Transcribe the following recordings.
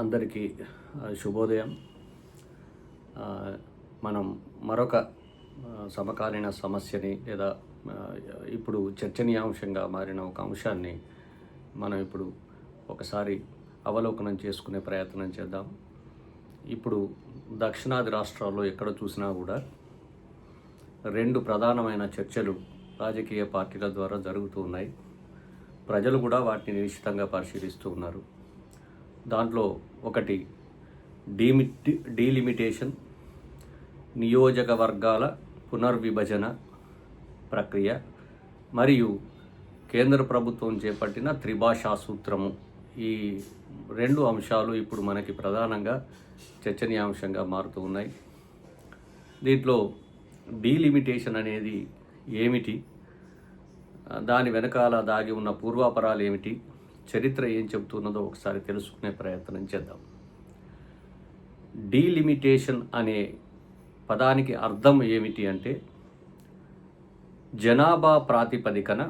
అందరికీ శుభోదయం. మనం మరొక సమకాలీన సమస్యని లేదా ఇప్పుడు చర్చనీయాంశంగా మారిన ఒక అంశాన్ని మనం ఇప్పుడు ఒకసారి అవలోకనం చేసుకునే ప్రయత్నం చేద్దాం. ఇప్పుడు దక్షిణాది రాష్ట్రాల్లో ఎక్కడ చూసినా కూడా రెండు ప్రధానమైన చర్చలు రాజకీయ పార్టీల ద్వారా జరుగుతూ ఉన్నాయి. ప్రజలు కూడా వాటిని నిశ్చితంగా పరిశీలిస్తూ ఉన్నారు. దాంట్లో ఒకటి డీమిటి డీలిమిటేషన్ నియోజకవర్గాల పునర్విభజన ప్రక్రియ మరియు కేంద్ర ప్రభుత్వం చేపట్టిన త్రిభాషా సూత్రము. ఈ రెండు అంశాలు ఇప్పుడు మనకి ప్రధానంగా చర్చనీయాంశంగా మారుతూ ఉన్నాయి. దీంట్లో డీలిమిటేషన్ అనేది ఏమిటి? దాని వెనకాల దాగి ఉన్న పూర్వాపరాలు ఏమిటి? చరిత్ర ఏం చెబుతున్నదో ఒకసారి తెలుసుకునే ప్రయత్నం చేద్దాం. డీలిమిటేషన్ అనే పదానికి అర్థం ఏమిటి అంటే జనాభా ప్రాతిపదికన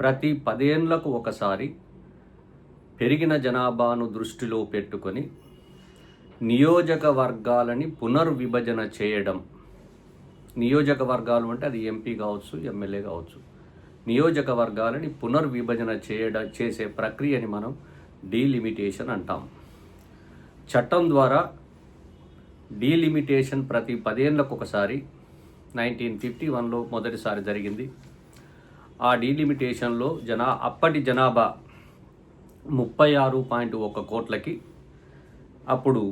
ప్రతి పదేండ్లకు ఒకసారి పెరిగిన జనాభాను దృష్టిలో పెట్టుకొని నియోజకవర్గాలని పునర్విభజన చేయడం. నియోజకవర్గాలు అంటే అది ఎంపీ కావచ్చు ఎమ్మెల్యే కావచ్చు. నియోజకవర్గాలని పునర్విభజన చేయడం చేసే ప్రక్రియని మనం డీలిమిటేషన్ అంటాం. చట్టం ద్వారా డీలిమిటేషన్ ప్రతి పదేళ్ళకు ఒకసారి నైన్టీన్ ఫిఫ్టీ వన్లో మొదటిసారి జరిగింది. ఆ డీలిమిటేషన్లో జనా అప్పటి జనాభా ముప్పై ఆరు పాయింట్ ఒక కోట్లకి అప్పుడు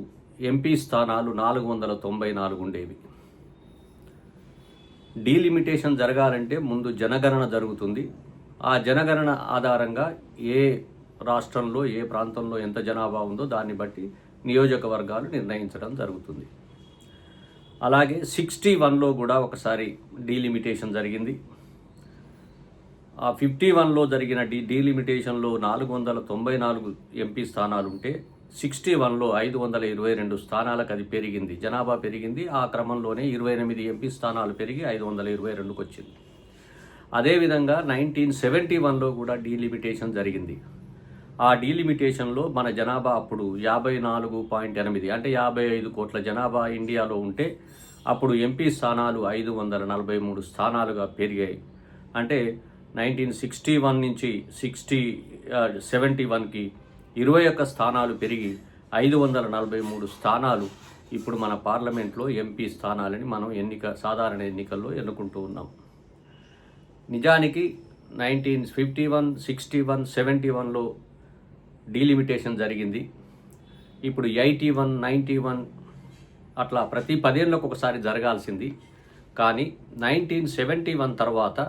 ఎంపీ స్థానాలు నాలుగు వందల తొంభై నాలుగు ఉండేవి. డీలిమిటేషన్ జరగాలంటే ముందు జనగణన జరుగుతుంది. ఆ జనగణన ఆధారంగా ఏ రాష్ట్రంలో ఏ ప్రాంతంలో ఎంత జనాభా ఉందో దాన్ని బట్టి నియోజకవర్గాలు నిర్ణయించడం జరుగుతుంది. అలాగే సిక్స్టీ వన్లో కూడా ఒకసారి డీలిమిటేషన్ జరిగింది. ఆ ఫిఫ్టీ వన్లో జరిగిన డీ డీలిమిటేషన్లో నాలుగు వందల తొంభై నాలుగు ఎంపీ స్థానాలు ఉంటే సిక్స్టీ వన్లో ఐదు వందల ఇరవై రెండు స్థానాలకు అది పెరిగింది. జనాభా పెరిగింది. ఆ క్రమంలోనే ఇరవై ఎనిమిది ఎంపీ స్థానాలు పెరిగి ఐదు వందల ఇరవై రెండుకి వచ్చింది. అదేవిధంగా నైన్టీన్ సెవెంటీ వన్లో కూడా డీలిమిటేషన్ జరిగింది. ఆ డీలిమిటేషన్లో మన జనాభా అప్పుడు యాభై నాలుగు పాయింట్ ఎనిమిది అంటే యాభై ఐదు కోట్ల జనాభా ఇండియాలో ఉంటే అప్పుడు ఎంపీ స్థానాలు ఐదు వందల నలభై మూడు స్థానాలుగా పెరిగాయి. అంటే నైన్టీన్ సిక్స్టీ వన్ నుంచి సిక్స్టీ సెవెంటీ వన్కి ఇరవై ఒక్క స్థానాలు పెరిగి ఐదు వందల నలభై మూడు స్థానాలు ఇప్పుడు మన పార్లమెంట్లో ఎంపీ స్థానాలని మనం ఎన్నిక సాధారణ ఎన్నికల్లో ఎన్నుకుంటూ ఉన్నాం. నిజానికి nineteen fifty one sixty one seventy వన్లో డీలిమిటేషన్ జరిగింది. ఇప్పుడు ఎయిటీ వన్ నైంటీ వన్ అట్లా ప్రతి పదేళ్ళకు ఒకసారి జరగాల్సింది. కానీ నైన్టీన్ సెవెంటీ వన్ తర్వాత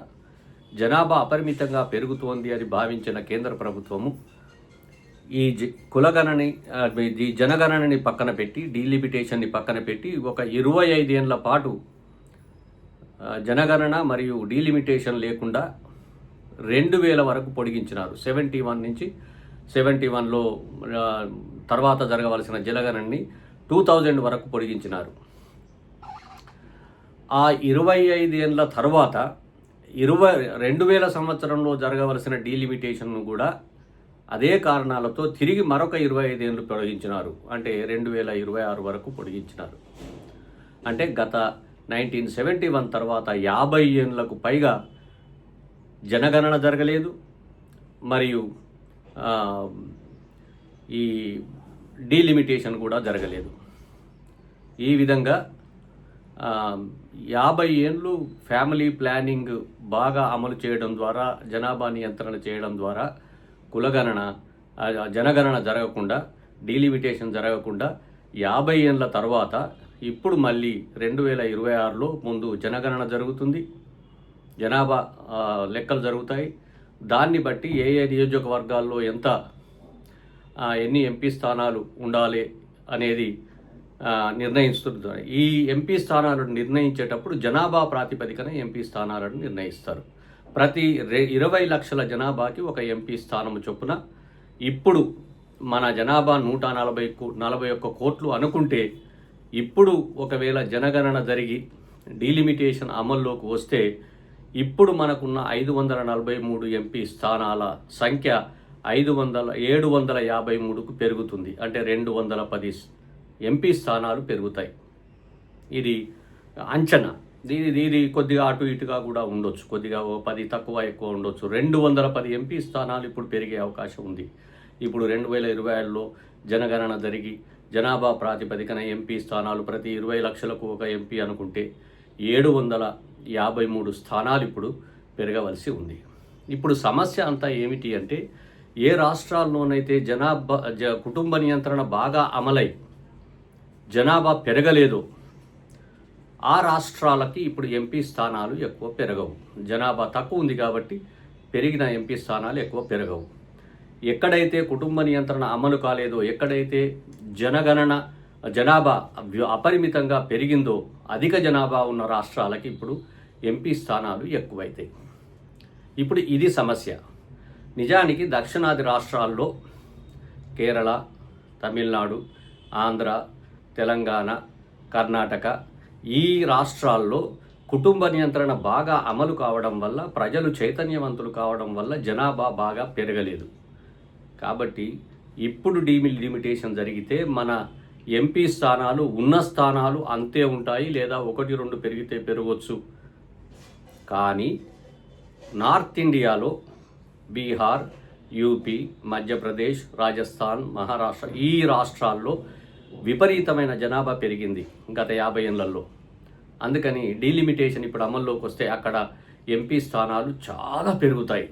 జనాభా అపరిమితంగా పెరుగుతోంది అని భావించిన కేంద్ర ప్రభుత్వము ఈ జ కులగణని ఈ జనగణనని పక్కన పెట్టి డీలిమిటేషన్ని పక్కన పెట్టి ఒక ఇరవై ఐదేళ్ళ పాటు జనగణన మరియు డీలిమిటేషన్ లేకుండా రెండు వేల వరకు పొడిగించినారు. సెవెంటీ వన్ నుంచి సెవెంటీ వన్లో తర్వాత జరగవలసిన జనగణనని టూ థౌజండ్ వరకు పొడిగించినారు. ఆ ఇరవై ఐదేళ్ళ తర్వాత ఇరవై రెండు వేల సంవత్సరంలో జరగవలసిన డీలిమిటేషన్ను కూడా అదే కారణాలతో తిరిగి మరొక ఇరవై ఐదేళ్ళు పొడిగించినారు. అంటే రెండు వేల ఇరవై ఆరు వరకు పొడిగించినారు. అంటే గత నైన్టీన్ సెవెంటీ వన్ తర్వాత యాభై ఏళ్ళకు పైగా జనగణన జరగలేదు. మరియు ఈ డీలిమిటేషన్ కూడా జరగలేదు. ఈ విధంగా యాభై ఏళ్ళు ఫ్యామిలీ ప్లానింగ్ బాగా అమలు చేయడం ద్వారా జనాభా నియంత్రణ చేయడం ద్వారా కులగణన జనగణన జరగకుండా డీలిమిటేషన్ జరగకుండా యాభై ఏళ్ళ తర్వాత ఇప్పుడు మళ్ళీ రెండు వేల ఇరవై ఆరులో ముందు జనగణన జరుగుతుంది. జనాభా లెక్కలు జరుగుతాయి. దాన్ని బట్టి ఏ ఏ నియోజకవర్గాల్లో ఎంత ఎన్ని ఎంపీ స్థానాలు ఉండాలి అనేది ఆ, నిర్ణయిస్తుంది ఈ ఎంపీ స్థానాలను నిర్ణయించేటప్పుడు జనాభా ప్రాతిపదికన ఎంపీ స్థానాలను నిర్ణయిస్తారు. ప్రతి రే ఇరవై లక్షల జనాభాకి ఒక ఎంపీ స్థానము చొప్పున ఇప్పుడు మన జనాభా నూట నలభై కో నలభై ఒక్క కోట్లు అనుకుంటే ఇప్పుడు ఒకవేళ జనగణన జరిగి డీలిమిటేషన్ అమల్లోకి వస్తే ఇప్పుడు మనకున్న ఐదు వందల నలభై మూడు ఎంపీ స్థానాల సంఖ్య ఐదు వందల ఏడు వందల యాభై మూడుకు పెరుగుతుంది. అంటే రెండు వందల పది ఎంపీ స్థానాలు పెరుగుతాయి. ఇది అంచనా. దీని దీని కొద్దిగా అటు ఇటుగా కూడా ఉండొచ్చు. కొద్దిగా ఓ పది తక్కువ ఎక్కువ ఉండొచ్చు. రెండు వందల పది ఎంపీ స్థానాలు ఇప్పుడు పెరిగే అవకాశం ఉంది. ఇప్పుడు రెండు వేల ఇరవై ఏడులో జనగణన జరిగి జనాభా ప్రాతిపదికన ఎంపీ స్థానాలు ప్రతి ఇరవై లక్షలకు ఒక ఎంపీ అనుకుంటే ఏడు వందల యాభై మూడు స్థానాలు ఇప్పుడు పెరగవలసి ఉంది. ఇప్పుడు సమస్య అంతా ఏమిటి అంటే ఏ రాష్ట్రాల్లోనైతే జనాభా జ కుటుంబ నియంత్రణ బాగా అమలై జనాభా పెరగలేదో ఆ రాష్ట్రాలకి ఇప్పుడు ఎంపీ స్థానాలు ఎక్కువ పెరగవు. జనాభా తక్కువ ఉంది కాబట్టి పెరిగిన ఎంపీ స్థానాలు ఎక్కువ పెరగవు. ఎక్కడైతే కుటుంబ నియంత్రణ అమలు కాలేదో ఎక్కడైతే జనగణన జనాభా అపరిమితంగా పెరిగిందో అధిక జనాభా ఉన్న రాష్ట్రాలకి ఇప్పుడు ఎంపీ స్థానాలు ఎక్కువైతాయి. ఇప్పుడు ఇది సమస్య. నిజానికి దక్షిణాది రాష్ట్రాల్లో కేరళ తమిళనాడు ఆంధ్ర తెలంగాణ కర్ణాటక ఈ రాష్ట్రాల్లో కుటుంబ నియంత్రణ బాగా అమలు కావడం వల్ల ప్రజలు చైతన్యవంతులు కావడం వల్ల జనాభా బాగా పెరగలేదు. కాబట్టి ఇప్పుడు డీమిల్ లిమిటేషన్ జరిగితే మన ఎంపీ స్థానాలు ఉన్న స్థానాలు అంతే ఉంటాయి లేదా ఒకటి రెండు పెరిగితే పెరగవచ్చు కానీ నార్త్ ఇండియాలో బీహార్ యూపీ మధ్యప్రదేశ్ రాజస్థాన్ మహారాష్ట్ర ఈ రాష్ట్రాల్లో విపరీతమైన జనాభా పెరిగింది గత యాభై ఏళ్ళలో అందుకని డీలిమిటేషన్ ఇప్పుడు అమల్లోకి వస్తే అక్కడ ఎంపీ స్థానాలు చాలా పెరుగుతాయి.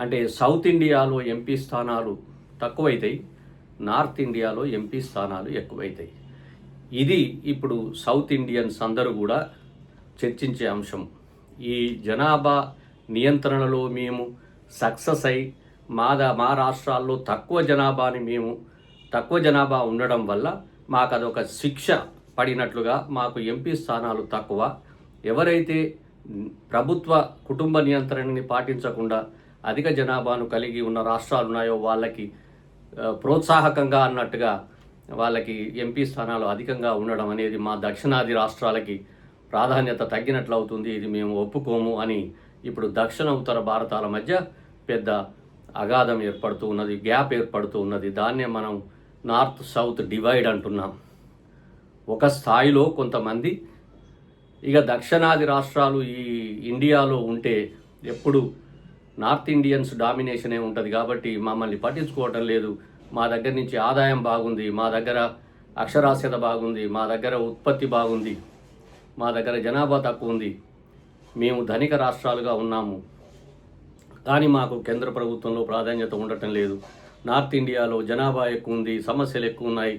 అంటే సౌత్ ఇండియాలో ఎంపీ స్థానాలు తక్కువైతాయి నార్త్ ఇండియాలో ఎంపీ స్థానాలు ఎక్కువైతాయి. ఇది ఇప్పుడు సౌత్ ఇండియన్స్ అందరూ కూడా చర్చించే అంశం. ఈ జనాభా నియంత్రణలో మేము సక్సెస్ అయి మాదా మా రాష్ట్రాల్లో తక్కువ జనాభాని మేము తక్కువ జనాభా ఉండడం వల్ల మాకు అదొక శిక్ష పడినట్లుగా మాకు ఎంపీ స్థానాలు తక్కువ. ఎవరైతే ప్రభుత్వ కుటుంబ నియంత్రణని పాటించకుండా అధిక జనాభాను కలిగి ఉన్న రాష్ట్రాలు ఉన్నాయో వాళ్ళకి ప్రోత్సాహకంగా అన్నట్టుగా వాళ్ళకి ఎంపీ స్థానాలు అధికంగా ఉండడం అనేది మా దక్షిణాది రాష్ట్రాలకి ప్రాధాన్యత తగ్గినట్లు అవుతుంది ఇది మేము ఒప్పుకోము అని ఇప్పుడు దక్షిణ ఉత్తర భారతాల మధ్య పెద్ద అగాధం ఏర్పడుతూ ఉన్నది గ్యాప్ ఏర్పడుతూ ఉన్నది. దాన్నే మనం నార్త్ సౌత్ డివైడ్ అంటున్నాం. ఒక స్థాయిలో కొంతమంది ఇక దక్షిణాది రాష్ట్రాలు ఈ ఇండియాలో ఉంటే ఎప్పుడు నార్త్ ఇండియన్స్ డామినేషనే ఉంటుంది కాబట్టి మమ్మల్ని పట్టించుకోవటం లేదు. మా దగ్గర నుంచి ఆదాయం బాగుంది మా దగ్గర అక్షరాస్యత బాగుంది మా దగ్గర ఉత్పత్తి బాగుంది మా దగ్గర జనాభా తక్కువ ఉంది. మేము ధనిక రాష్ట్రాలుగా ఉన్నాము. కానీ మాకు కేంద్ర ప్రభుత్వంలో ప్రాధాన్యత ఉండటం లేదు. నార్త్ ఇండియాలో జనాభా ఎక్కువ ఉంది సమస్యలు ఎక్కువ ఉన్నాయి.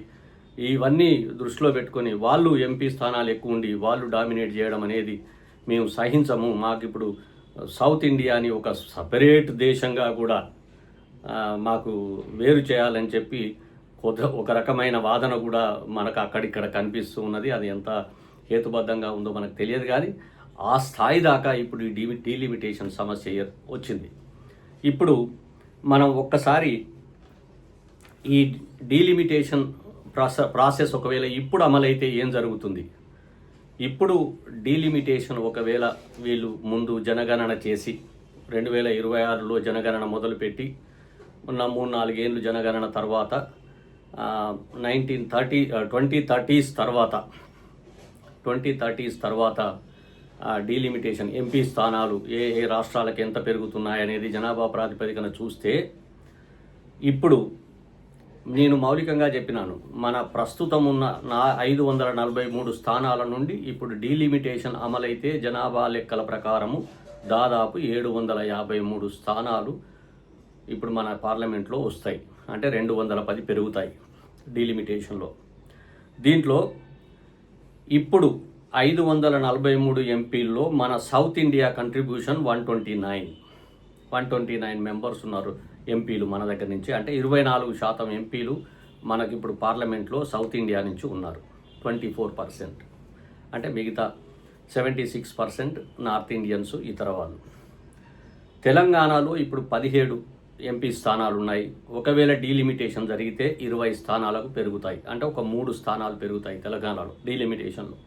ఇవన్నీ దృష్టిలో పెట్టుకొని వాళ్ళు ఎంపీ స్థానాలు ఎక్కువ ఉండి వాళ్ళు డామినేట్ చేయడం అనేది మేము సహించము. మాకు ఇప్పుడు సౌత్ ఇండియాని ఒక సపరేట్ దేశంగా కూడా మాకు వేరు చేయాలని చెప్పి కొత్త ఒక రకమైన వాదన కూడా మనకు అక్కడిక్కడ కనిపిస్తూ ఉన్నది. అది ఎంత హేతుబద్ధంగా ఉందో మనకు తెలియదు కానీ ఆ స్థాయి దాకా ఇప్పుడు ఈ డీ డీలిమిటేషన్ సమస్య వచ్చింది. ఇప్పుడు మనం ఒక్కసారి ఈ డీలిమిటేషన్ ప్రాస ప్రాసెస్ ఒకవేళ ఇప్పుడు అమలైతే ఏం జరుగుతుంది? ఇప్పుడు డీలిమిటేషన్ ఒకవేళ వీళ్ళు ముందు జనగణన చేసి రెండు వేల ఇరవై ఆరులో జనగణన మొదలుపెట్టి ఉన్న మూడు నాలుగేళ్ళు జనగణన తర్వాత నైన్టీన్ థర్టీ ట్వంటీ థర్టీస్ తర్వాత ట్వంటీ థర్టీస్ తర్వాత డీలిమిటేషన్ ఎంపీ స్థానాలు ఏ ఏ రాష్ట్రాలకు ఎంత పెరుగుతున్నాయనేది జనాభా ప్రాతిపదికన చూస్తే ఇప్పుడు నేను మౌలికంగా చెప్పినాను. మన ప్రస్తుతం ఉన్న నా ఐదు వందల నలభై మూడు స్థానాల నుండి ఇప్పుడు డీలిమిటేషన్ అమలైతే జనాభా లెక్కల ప్రకారము దాదాపు ఏడు వందల యాభై మూడు స్థానాలు ఇప్పుడు మన పార్లమెంట్లో వస్తాయి. అంటే రెండు వందల పది పెరుగుతాయి డీలిమిటేషన్లో. దీంట్లో ఇప్పుడు ఐదు వందల నలభై మూడు ఎంపీల్లో మన south India contribution one twenty nine. One twenty nine members ఉన్నారు. ఎంపీలు మన దగ్గర నుంచి. అంటే ఇరవై నాలుగు శాతం ఎంపీలు మనకి ఇప్పుడు పార్లమెంట్లో సౌత్ ఇండియా నుంచి ఉన్నారు. Twenty four percent. అంటే మిగతా seventy six percent north Indians ఇతర వాళ్ళు. తెలంగాణలో ఇప్పుడు పదిహేడు ఎంపీ స్థానాలు ఉన్నాయి. ఒకవేళ డీలిమిటేషన్ జరిగితే ఇరవై స్థానాలకు పెరుగుతాయి. అంటే ఒక మూడు స్థానాలు పెరుగుతాయి తెలంగాణలో డీలిమిటేషన్లో.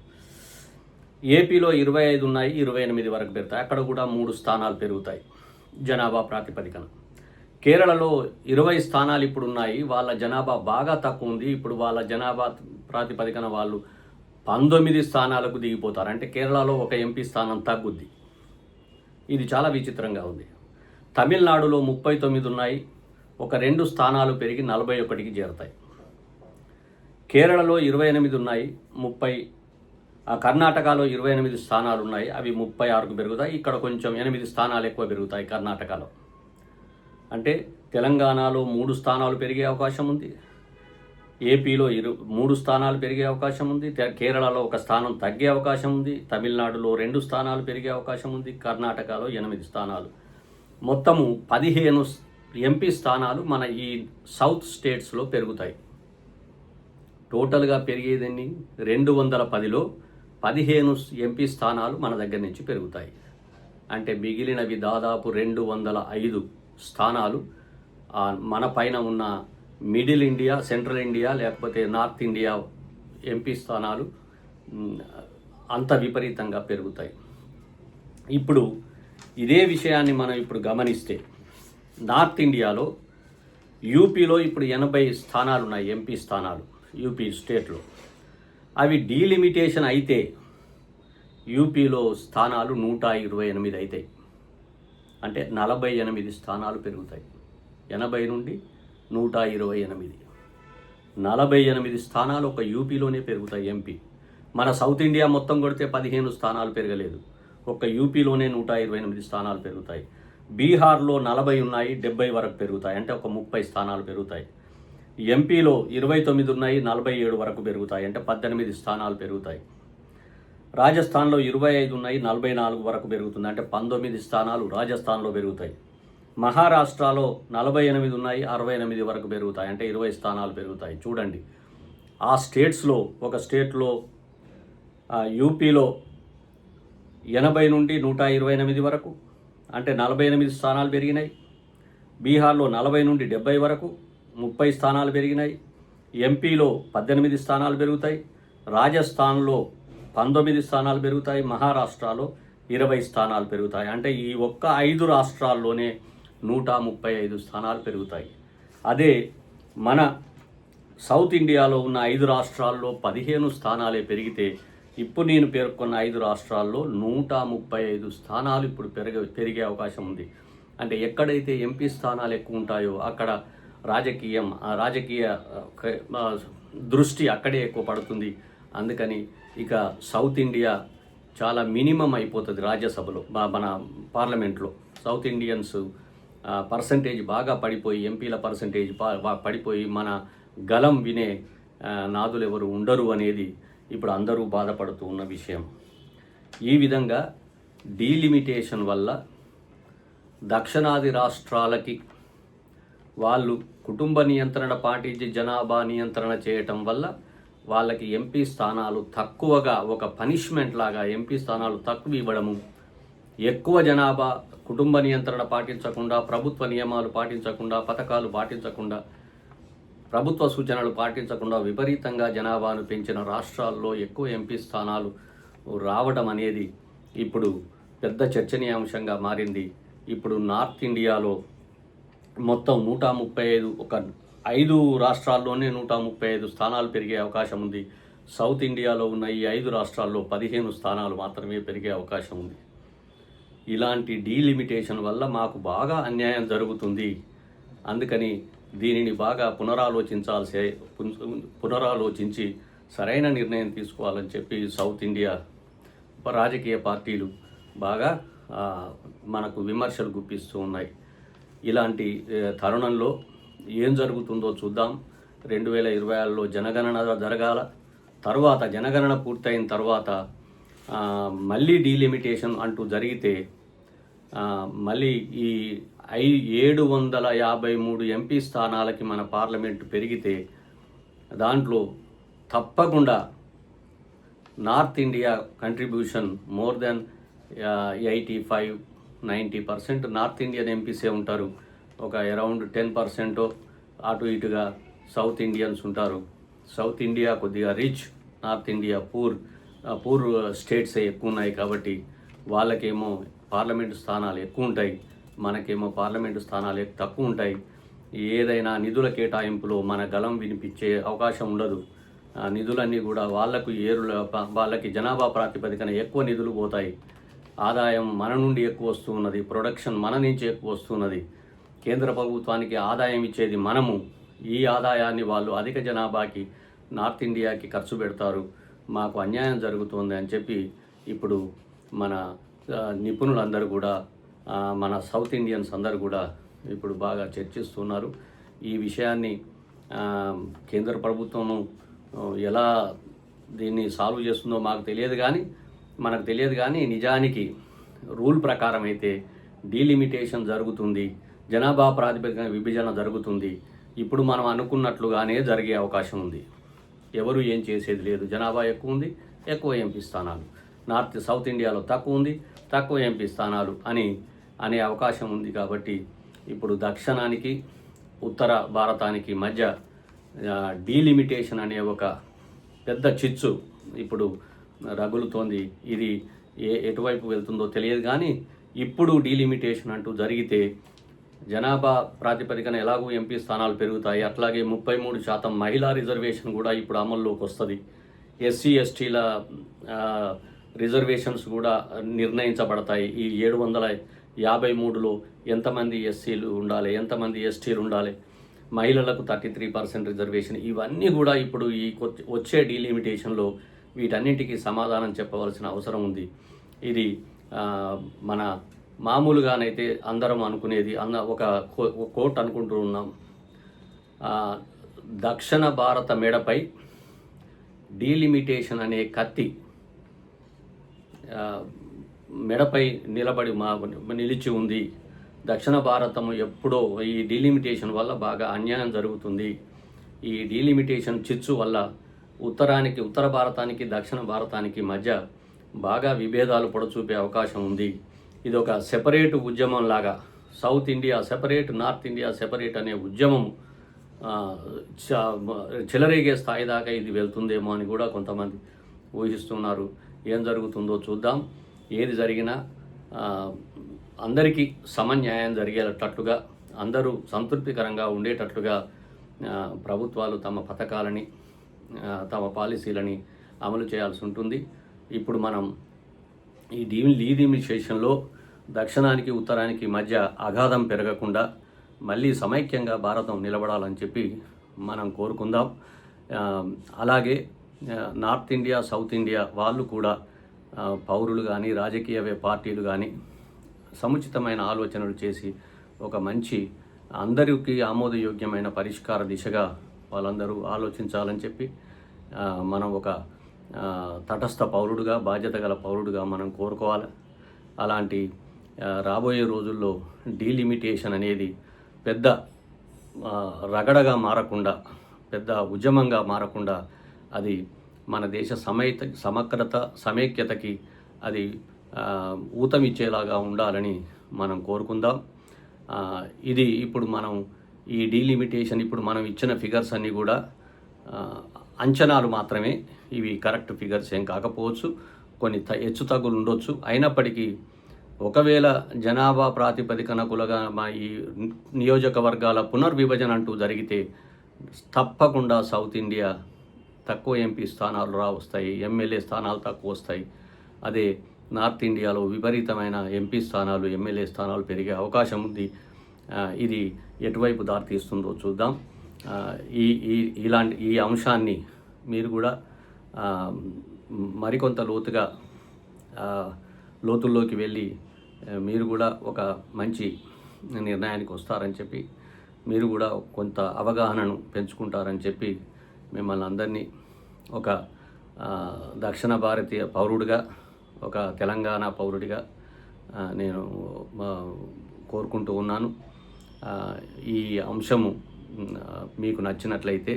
ఏపీలో ఇరవై ఐదు ఉన్నాయి ఇరవై ఎనిమిది వరకు పెడతాయి అక్కడ కూడా మూడు స్థానాలు పెరుగుతాయి. జనాభా ప్రాతిపదికన. కేరళలో ఇరవై స్థానాలు ఇప్పుడు ఉన్నాయి వాళ్ళ జనాభా బాగా తక్కువ ఉంది. ఇప్పుడు వాళ్ళ జనాభా ప్రాతిపదికన వాళ్ళు పంతొమ్మిది స్థానాలకు దిగిపోతారు. అంటే కేరళలో ఒక ఎంపీ స్థానం తగ్గుద్ది. ఇది చాలా విచిత్రంగా ఉంది. తమిళనాడులో ముప్పై తొమ్మిది ఉన్నాయి. ఒక రెండు స్థానాలు పెరిగి నలభై ఒకటికి చేరుతాయి. కేరళలో ఇరవై ఎనిమిది ఉన్నాయి. ముప్పై ఆ కర్ణాటకలో ఇరవై ఎనిమిది స్థానాలు ఉన్నాయి. అవి ముప్పై ఆరుకు పెరుగుతాయి. ఇక్కడ కొంచెం ఎనిమిది స్థానాలు ఎక్కువ పెరుగుతాయి కర్ణాటకలో. అంటే తెలంగాణలో మూడు స్థానాలు పెరిగే అవకాశం ఉంది. ఏపీలో ఇరు మూడు స్థానాలు పెరిగే అవకాశం ఉంది. కేరళలో ఒక స్థానం తగ్గే అవకాశం ఉంది. తమిళనాడులో రెండు స్థానాలు పెరిగే అవకాశం ఉంది. కర్ణాటకలో ఎనిమిది స్థానాలు. మొత్తము పదిహేను ఎంపీ స్థానాలు మన ఈ సౌత్ స్టేట్స్లో పెరుగుతాయి. టోటల్గా పెరిగేదని రెండు వందల పదిలో పదిహేను ఎంపీ స్థానాలు మన దగ్గర నుంచి పెరుగుతాయి. అంటే మిగిలినవి దాదాపు రెండు వందల ఐదు స్థానాలు మన పైన ఉన్న మిడిల్ ఇండియా సెంట్రల్ ఇండియా లేకపోతే నార్త్ ఇండియా ఎంపీ స్థానాలు అంత విపరీతంగా పెరుగుతాయి. ఇప్పుడు ఇదే విషయాన్ని మనం ఇప్పుడు గమనిస్తే నార్త్ ఇండియాలో యూపీలో ఇప్పుడు ఎనభై స్థానాలు ఉన్నాయి ఎంపీ స్థానాలు యూపీ స్టేట్లో. అవి డీలిమిటేషన్ అయితే యూపీలో స్థానాలు నూట ఇరవై ఎనిమిది అవుతాయి అంటే నలభై ఎనిమిది స్థానాలు పెరుగుతాయి. ఎనభై నుండి నూట ఇరవై ఎనిమిది. నలభై ఎనిమిది స్థానాలు ఒక యూపీలోనే పెరుగుతాయి ఎంపీ. మన సౌత్ ఇండియా మొత్తం కొడితే పదిహేను స్థానాలు పెరగలేదు. ఒక యూపీలోనే నూట ఇరవై ఎనిమిది స్థానాలు పెరుగుతాయి. బీహార్లో నలభై ఉన్నాయి డెబ్బై వరకు పెరుగుతాయి. అంటే ఒక ముప్పై స్థానాలు పెరుగుతాయి. ఎంపీలో ఇరవై తొమ్మిది ఉన్నాయి నలభై ఏడు వరకు పెరుగుతాయి. అంటే పద్దెనిమిది స్థానాలు పెరుగుతాయి. రాజస్థాన్లో ఇరవై ఐదు ఉన్నాయి నలభై నాలుగు వరకు పెరుగుతుంది. అంటే పంతొమ్మిది స్థానాలు రాజస్థాన్లో పెరుగుతాయి. మహారాష్ట్రలో నలభై ఎనిమిది ఉన్నాయి అరవై ఎనిమిది వరకు పెరుగుతాయి. అంటే ఇరవై స్థానాలు పెరుగుతాయి. చూడండి. ఆ స్టేట్స్లో ఒక స్టేట్లో యూపీలో ఎనభై నుండి నూట ఇరవై ఎనిమిది వరకు అంటే నలభై ఎనిమిది స్థానాలు పెరిగినాయి. బీహార్లో నలభై నుండి డెబ్బై వరకు ముప్పై స్థానాలు పెరిగినాయి. ఎంపీలో పద్దెనిమిది స్థానాలు పెరుగుతాయి. రాజస్థాన్లో పంతొమ్మిది స్థానాలు పెరుగుతాయి మహారాష్ట్రలో ఇరవై స్థానాలు పెరుగుతాయి. అంటే ఈ ఒక్క ఐదు రాష్ట్రాల్లోనే నూట ముప్పై ఐదు స్థానాలు పెరుగుతాయి. అదే మన సౌత్ ఇండియాలో ఉన్న ఐదు రాష్ట్రాల్లో పదిహేను స్థానాలే పెరిగితే ఇప్పుడు నేను పేర్కొన్న ఐదు రాష్ట్రాల్లో నూట ముప్పై ఐదు స్థానాలు ఇప్పుడు పెరగ పెరిగే అవకాశం ఉంది. అంటే ఎక్కడైతే ఎంపీ స్థానాలు ఎక్కువ ఉంటాయో అక్కడ రాజకీయం ఆ రాజకీయ దృష్టి అక్కడే ఎక్కువ పడుతుంది. అందుకని ఇక సౌత్ ఇండియా చాలా మినిమం అయిపోతుంది రాజ్యసభలో మన పార్లమెంట్లో. సౌత్ ఇండియన్స్ పర్సంటేజ్ బాగా పడిపోయి ఎంపీల పర్సంటేజ్ పడిపోయి మన గలం వినే నాదులు ఎవరు ఉండరు అనేది ఇప్పుడు అందరూ బాధపడుతూ ఉన్న విషయం. ఈ విధంగా డీలిమిటేషన్ వల్ల దక్షిణాది రాష్ట్రాలకి వాళ్ళు కుటుంబ నియంత్రణ పాటించి జనాభా నియంత్రణ చేయటం వల్ల వాళ్ళకి ఎంపీ స్థానాలు తక్కువగా ఒక పనిష్మెంట్ లాగా ఎంపీ స్థానాలు తక్కువ ఇవ్వడము. ఎక్కువ జనాభా కుటుంబ నియంత్రణ పాటించకుండా ప్రభుత్వ నియమాలు పాటించకుండా పథకాలు పాటించకుండా ప్రభుత్వ సూచనలు పాటించకుండా విపరీతంగా జనాభాను పెంచిన రాష్ట్రాల్లో ఎక్కువ ఎంపీ స్థానాలు రావడం అనేది ఇప్పుడు పెద్ద చర్చనీయాంశంగా మారింది. ఇప్పుడు నార్త్ ఇండియాలో మొత్తం నూట ముప్పై ఐదు ఒక ఐదు రాష్ట్రాల్లోనే నూట ముప్పై ఐదు స్థానాలు పెరిగే అవకాశం ఉంది. సౌత్ ఇండియాలో ఉన్న ఈ ఐదు రాష్ట్రాల్లో పదిహేను స్థానాలు మాత్రమే పెరిగే అవకాశం ఉంది. ఇలాంటి డీలిమిటేషన్ వల్ల మాకు బాగా అన్యాయం జరుగుతుంది. అందుకని దీనిని బాగా పునరాలోచించాల్సే పునరాలోచించి సరైన నిర్ణయం తీసుకోవాలని చెప్పి సౌత్ ఇండియా రాజకీయ పార్టీలు బాగా మనకు విమర్శలు గుప్పిస్తూ ఉన్నాయి. ఇలాంటి తరుణంలో ఏం జరుగుతుందో చూద్దాం. రెండు వేల ఇరవై ఆరులో జనగణన జరగాల. తర్వాత జనగణన పూర్తయిన తర్వాత మళ్ళీ డీలిమిటేషన్ అంటూ జరిగితే మళ్ళీ ఈ ఐ ఏడు వందల యాభై మూడు ఎంపీ స్థానాలకి మన పార్లమెంటు పెరిగితే దాంట్లో తప్పకుండా north India contribution more than eighty five ninety percent north Indian ఎంపీసే ఉంటారు. ఒక అరౌండ్ టెన్ పర్సెంట్ అటు ఇటుగా సౌత్ ఇండియన్స్ ఉంటారు. సౌత్ ఇండియా కొద్దిగా rich north India poor poor states ఎక్కువ ఉన్నాయి కాబట్టి వాళ్ళకేమో పార్లమెంటు స్థానాలు ఎక్కువ ఉంటాయి. మనకేమో పార్లమెంటు స్థానాలు తక్కువ ఉంటాయి. ఏదైనా నిధుల కేటాయింపులో మన గలం వినిపించే అవకాశం ఉండదు. ఆ నిధులన్నీ కూడా వాళ్ళకు ఏరుల వాళ్ళకి జనాభా ప్రాతిపదికన ఎక్కువ నిధులు పోతాయి. ఆదాయం మన నుండి ఎక్కువ వస్తున్నది ప్రొడక్షన్ మన నుంచి ఎక్కువ వస్తున్నది కేంద్ర ప్రభుత్వానికి ఆదాయం ఇచ్చేది మనము. ఈ ఆదాయాన్ని వాళ్ళు అధిక జనాభాకి నార్త్ ఇండియాకి ఖర్చు పెడతారు. మాకు అన్యాయం జరుగుతుంది అని చెప్పి ఇప్పుడు మన నిపుణులందరూ కూడా మన సౌత్ ఇండియన్స్ అందరూ కూడా ఇప్పుడు బాగా చర్చిస్తున్నారు. ఈ విషయాన్ని కేంద్ర ప్రభుత్వము ఎలా దీన్ని సాల్వ్ చేస్తుందో మాకు తెలియదు కానీ మనకు తెలియదు కానీ నిజానికి రూల్ ప్రకారం అయితే డీలిమిటేషన్ జరుగుతుంది. జనాభా ప్రాతిపదికన విభజన జరుగుతుంది. ఇప్పుడు మనం అనుకున్నట్లుగానే జరిగే అవకాశం ఉంది. ఎవరు ఏం చేసేది లేదు. జనాభా ఎక్కువ ఉంది ఎక్కువ ఎంపీ స్థానాలు. నార్త్ సౌత్ ఇండియాలో తక్కువ ఉంది తక్కువ ఎంపీ స్థానాలు అని అనే అవకాశం ఉంది కాబట్టి ఇప్పుడు దక్షిణానికి ఉత్తర భారతానికి మధ్య డీలిమిటేషన్ అనే ఒక పెద్ద చిచ్చు ఇప్పుడు రగులుతోంది. ఇది ఏ ఎటువైపు వెళ్తుందో తెలియదు కానీ ఇప్పుడు డీలిమిటేషన్ అంటూ జరిగితే జనాభా ప్రాతిపదికన ఎలాగో ఎంపీ స్థానాలు పెరుగుతాయి. అట్లాగే ముప్పై మూడు శాతం మహిళా రిజర్వేషన్ కూడా ఇప్పుడు అమల్లోకి వస్తుంది. ఎస్సీ ఎస్టీల రిజర్వేషన్స్ కూడా నిర్ణయించబడతాయి. ఈ ఏడు వందల యాభై మూడులో ఎంతమంది ఎస్సీలు ఉండాలి ఎంతమంది ఎస్టీలు ఉండాలి? మహిళలకు థర్టీ త్రీ పర్సెంట్ రిజర్వేషన్. ఇవన్నీ కూడా ఇప్పుడు ఈ వచ్చే డీలిమిటేషన్లో వీటన్నింటికి సమాధానం చెప్పవలసిన అవసరం ఉంది. ఇది మన మామూలుగానైతే అందరం అనుకునేది అన్న ఒక కో- ఒక కోట్ అనుకుంటూ ఉన్నాం. దక్షిణ భారత మెడపై డీలిమిటేషన్ అనే కత్తి మెడపై నిలబడి మా నిలిచి ఉంది. దక్షిణ భారతం ఎప్పుడో ఈ డీలిమిటేషన్ వల్ల బాగా అన్యాయం జరుగుతుంది. ఈ డీలిమిటేషన్ చిచ్చు వల్ల ఉత్తరానికి ఉత్తర భారతానికి దక్షిణ భారతానికి మధ్య బాగా విభేదాలు పొడచూపే అవకాశం ఉంది. ఇది ఒక సెపరేట్ ఉద్యమం లాగా south India separate north India separate అనే ఉద్యమం చ- చెలరేగే స్థాయి దాకా ఇది వెళ్తుందేమో అని కూడా కొంతమంది ఊహిస్తున్నారు. ఏం జరుగుతుందో చూద్దాం. ఏది జరిగినా అందరికీ సమన్యాయం జరిగేటట్లుగా అందరూ సంతృప్తికరంగా ఉండేటట్లుగా ప్రభుత్వాలు తమ పథకాలని తమ పాలసీలని అమలు చేయాల్సి ఉంటుంది. ఇప్పుడు మనం ఈ డీ డీలిమిటేషన్లో దక్షిణానికి ఉత్తరానికి మధ్య అగాధం పెరగకుండా మళ్ళీ సమైక్యంగా భారతం నిలబడాలని చెప్పి మనం కోరుకుందాం. అలాగే నార్త్ ఇండియా సౌత్ ఇండియా వాళ్ళు కూడా పౌరులు కానీ రాజకీయ పార్టీలు కానీ సముచితమైన ఆలోచనలు చేసి ఒక మంచి అందరికీ ఆమోదయోగ్యమైన పరిష్కార దిశగా వాళ్ళందరూ ఆలోచించాలని చెప్పి మనం ఒక తటస్థ పౌరుడుగా బాధ్యత గల పౌరుడుగా మనం కోరుకోవాలి. అలాంటి రాబోయే రోజుల్లో డీలిమిటేషన్ అనేది పెద్ద రగడగా మారకుండా పెద్ద ఉద్యమంగా మారకుండా అది మన దేశ సమేత సమగ్రత సమైక్యతకి అది ఊతమిచ్చేలాగా ఉండాలని మనం కోరుకుందాం. ఇది ఇప్పుడు మనం ఈ డీలిమిటేషన్ ఇప్పుడు మనం ఇచ్చిన ఫిగర్స్ అన్నీ కూడా అంచనాలు మాత్రమే. ఇవి కరెక్ట్ ఫిగర్స్ ఏం కాకపోవచ్చు. కొన్ని త- హెచ్చు తగ్గులు ఉండొచ్చు. అయినప్పటికీ ఒకవేళ జనాభా ప్రాతిపదికన కులగా మా ఈ నియోజకవర్గాల పునర్విభజన అంటూ జరిగితే తప్పకుండా సౌత్ ఇండియా తక్కువ ఎంపీ స్థానాలు రా వస్తాయి ఎమ్మెల్యే స్థానాలు తక్కువ వస్తాయి. అదే నార్త్ ఇండియాలో విపరీతమైన ఎంపీ స్థానాలు ఎమ్మెల్యే స్థానాలు పెరిగే అవకాశం ఉంది. ఇది ఎటువైపు దారితీస్తుందో చూద్దాం. ఈ ఈ ఇలాంటి ఈ అంశాన్ని మీరు కూడా మరికొంత లోతుగా లోతుల్లోకి వెళ్ళి మీరు కూడా ఒక మంచి నిర్ణయానికి వస్తారని చెప్పి మీరు కూడా కొంత అవగాహనను పెంచుకుంటారని చెప్పి మిమ్మల్ని అందరినీ ఒక దక్షిణ భారతీయ పౌరుడిగా ఒక తెలంగాణ పౌరుడిగా నేను కోరుకుంటూ ఉన్నాను. ఈ అంశము మీకు నచ్చినట్లయితే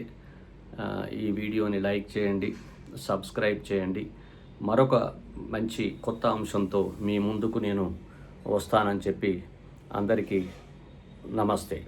ఈ వీడియోని లైక్ చేయండి సబ్స్క్రైబ్ చేయండి. మరొక మంచి కొత్త అంశంతో మీ ముందుకు నేను వస్తానని చెప్పి అందరికీ నమస్తే.